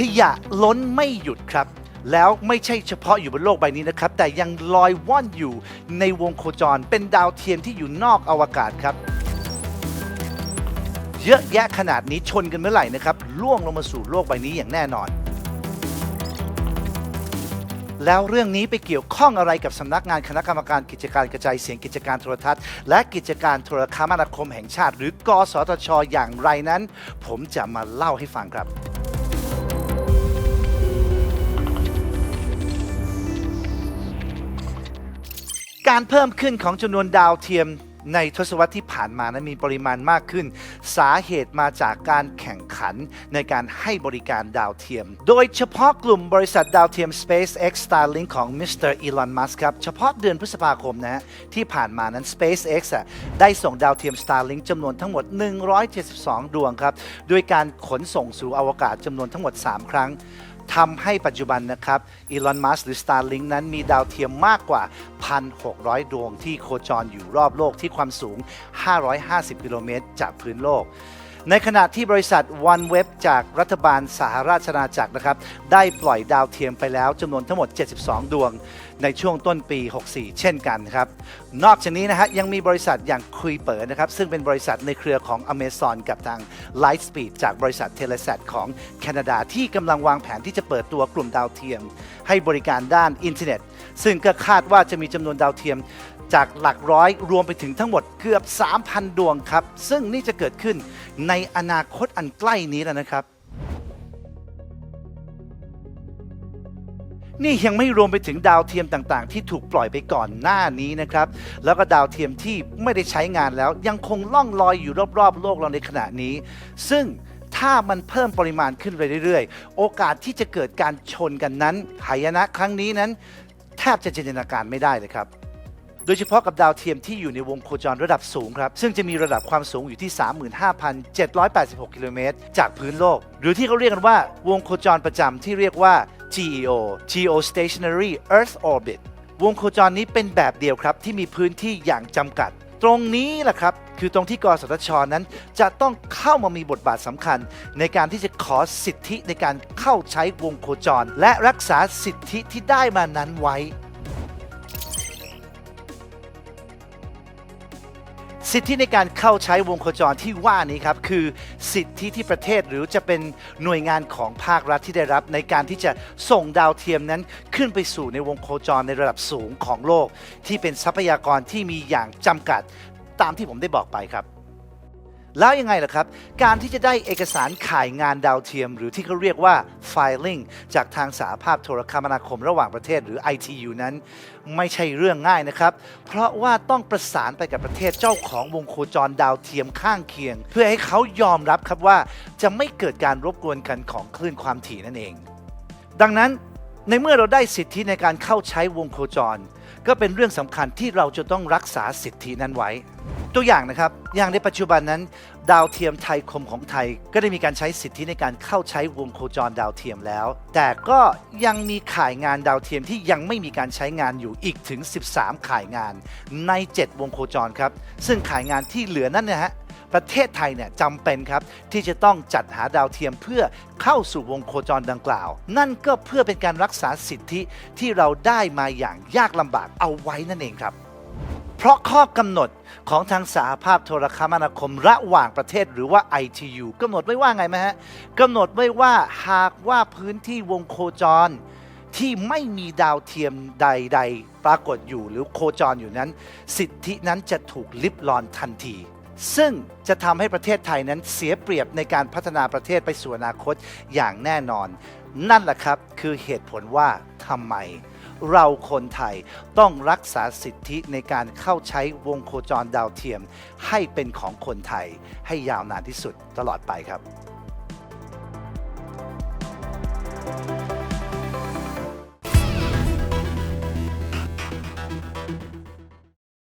ขยะล้นไม่หยุดครับ แล้วไม่ใช่เฉพาะอยู่บนโลกใบนี้นะครับ แต่ยังลอยว่อนอยู่ในวงโคจรเป็นดาวเทียมที่อยู่นอกอวกาศครับ เยอะแยะขนาดนี้ชนกันเมื่อไหร่นะครับล่วงลงมาสู่โลกใบนี้อย่างแน่นอน แล้วเรื่องนี้ไปเกี่ยวข้องอะไรกับสำนักงานคณะกรรมการกิจการกระจายเสียงกิจการโทรทัศน์ และกิจการโทรคมนาคมแห่งชาติ หรือกสทช อย่างไรนั้น ผมจะมาเล่าให้ฟังครับ การเพิ่มขึ้นของจำนวนดาวเทียมในทศวรรษที่ผ่านมานั้นมีปริมาณมากขึ้น สาเหตุมาจากการแข่งขันในการให้บริการดาวเทียม โดยเฉพาะกลุ่มบริษัทดาวเทียม SpaceX Starlink ของมิสเตอร์อีลอนมัสครับ เฉพาะเดือนพฤษภาคมนะฮะที่ผ่านมานั้น SpaceX อะได้ส่งดาวเทียม Starlink จำนวนทั้งหมด 172 ดวงครับ ด้วยการขนส่งสู่อวกาศจำนวนทั้งหมด 3 ครั้ง ทำให้ปัจจุบันนะครับอีลอนมัสหรือ Starlink นั้นมีดาวเทียมมากกว่า 1,600 ดวงที่โคจรอยู่รอบโลกที่ความสูง 550 กิโลเมตรจากพื้นโลก ในขณะที่บริษัท OneWeb จากรัฐบาลสหราชอาณาจักรนะครับ ได้ปล่อยดาวเทียมไปแล้วจำนวนทั้งหมด 72 ดวง ในช่วงต้นปี 64 เช่นกันครับ นอกจากนี้นะฮะยังมีบริษัทอย่างคุยเปิดนะครับ ซึ่งเป็นบริษัทในเครือของ Amazon กับทาง Lightspeed จากบริษัท Telesat ของแคนาดาที่กำลังวางแผนที่จะเปิดตัวกลุ่มดาวเทียม ให้บริการด้านอินเทอร์เน็ต ซึ่งก็คาดว่าจะมีจำนวนดาวเทียม จากหลักร้อยรวมไปถึงทั้งหมดเกือบ 3,000 ดวงครับ ซึ่งนี่จะเกิดขึ้นในอนาคตอันใกล้นี้แล้วนะครับ นี่ยังไม่รวมไปถึงดาวเทียมต่างๆ ที่ถูกปล่อยไปก่อนหน้านี้นะครับ แล้วก็ดาวเทียมที่ไม่ได้ใช้งานแล้ว ยังคงล่องลอยอยู่รอบๆ โลกเราในขณะนี้ ซึ่งถ้ามันเพิ่มปริมาณขึ้นไปเรื่อยๆ โอกาสที่จะเกิดการชนกันนั้นหายนะครั้งนี้นั้น แทบจะจินตนาการไม่ได้เลยครับ โดยเฉพาะกับดาวเทียมที่อยู่ในวงโคจรระดับสูงครับ ซึ่งจะมีระดับความสูงอยู่ที่ 35,786 กิโลเมตรจากพื้นโลก หรือที่เขาเรียกกันว่าวงโคจรประจำที่เรียกว่า GEO Geostationary Earth Orbit วงโคจรนี้เป็นแบบเดียวครับที่มีพื้นที่อย่างจำกัด ตรงนี้แหละครับคือตรงที่กสทชนั้น จะต้องเข้ามามีบทบาทสำคัญ ในการที่จะขอสิทธิในการเข้าใช้วงโคจร และรักษาสิทธิที่ได้มานั้นไว้ สิทธิในการเข้าใช้วงโคจรที่ว่านี้ครับคือสิทธิที่ประเทศหรือจะเป็นหน่วยงานของภาครัฐที่ได้รับ ในการที่จะส่งดาวเทียมนั้นขึ้นไปสู่ในวงโคจรในระดับสูงของโลก ที่เป็นทรัพยากรที่มีอย่างจำกัดตามที่ผมได้บอกไปครับ แล้วยังไงล่ะครับ การที่จะได้เอกสารขายงานดาวเทียม หรือที่เขาเรียกว่า filing จากทางสาภาพโทรคมนาคมระหว่างประเทศหรือ ITU นั้น ไม่ใช่เรื่องง่ายนะครับ เพราะว่าต้องประสานไปกับประเทศเจ้าของวงโคจรดาวเทียมข้างเคียง เพื่อให้เขายอมรับครับว่าจะไม่เกิดการรบกวนกันของคลื่นความถี่นั่นเอง ดังนั้น ในเมื่อเราได้สิทธิในการเข้าใช้วงโคจร ก็เป็นเรื่องสำคัญที่เราจะต้องรักษาสิทธินั้นไว้ ตัวอย่างนะครับ อย่างในปัจจุบันนั้น ดาวเทียมไทยคมของไทย ก็ได้มีการใช้สิทธิในการเข้าใช้วงโคจรดาวเทียมแล้ว แต่ก็ยังมีข่ายงานดาวเทียมที่ยังไม่มีการใช้งานอยู่อีกถึง 13 ข่ายงานใน 7 วงโคจรครับ ซึ่งข่ายงานที่เหลือนั้นนะฮะ ประเทศไทยเนี่ยจำเป็นครับ ที่จะต้องจัดหาดาวเทียมเพื่อเข้าสู่วงโคจรดังกล่าว นั่นก็เพื่อเป็นการรักษาสิทธิที่เราได้มาอย่างยากลำบากเอาไว้นั่นเองครับ เพราะข้อกำหนดของทางสหภาพโทรคมนาคมระหว่างประเทศหรือว่า ITU กำหนดไว้ว่าไงไหมฮะกำหนดไว้ว่าหากว่าพื้นที่วงโคจรที่ไม่มีดาวเทียมใด ๆ ปรากฏอยู่หรือโคจรอยู่นั้น สิทธินั้นจะถูกลิบลอนทันที ซึ่งจะทำให้ประเทศไทยนั้นเสียเปรียบในการพัฒนาประเทศไปสู่อนาคตอย่างแน่นอน นั่นแหละครับคือเหตุผลว่าทำไม เราคนไทยต้องรักษาสิทธิในการเข้าใช้วงโคจรดาวเทียม ให้เป็นของคนไทยให้ยาวนานที่สุดตลอดไปครับ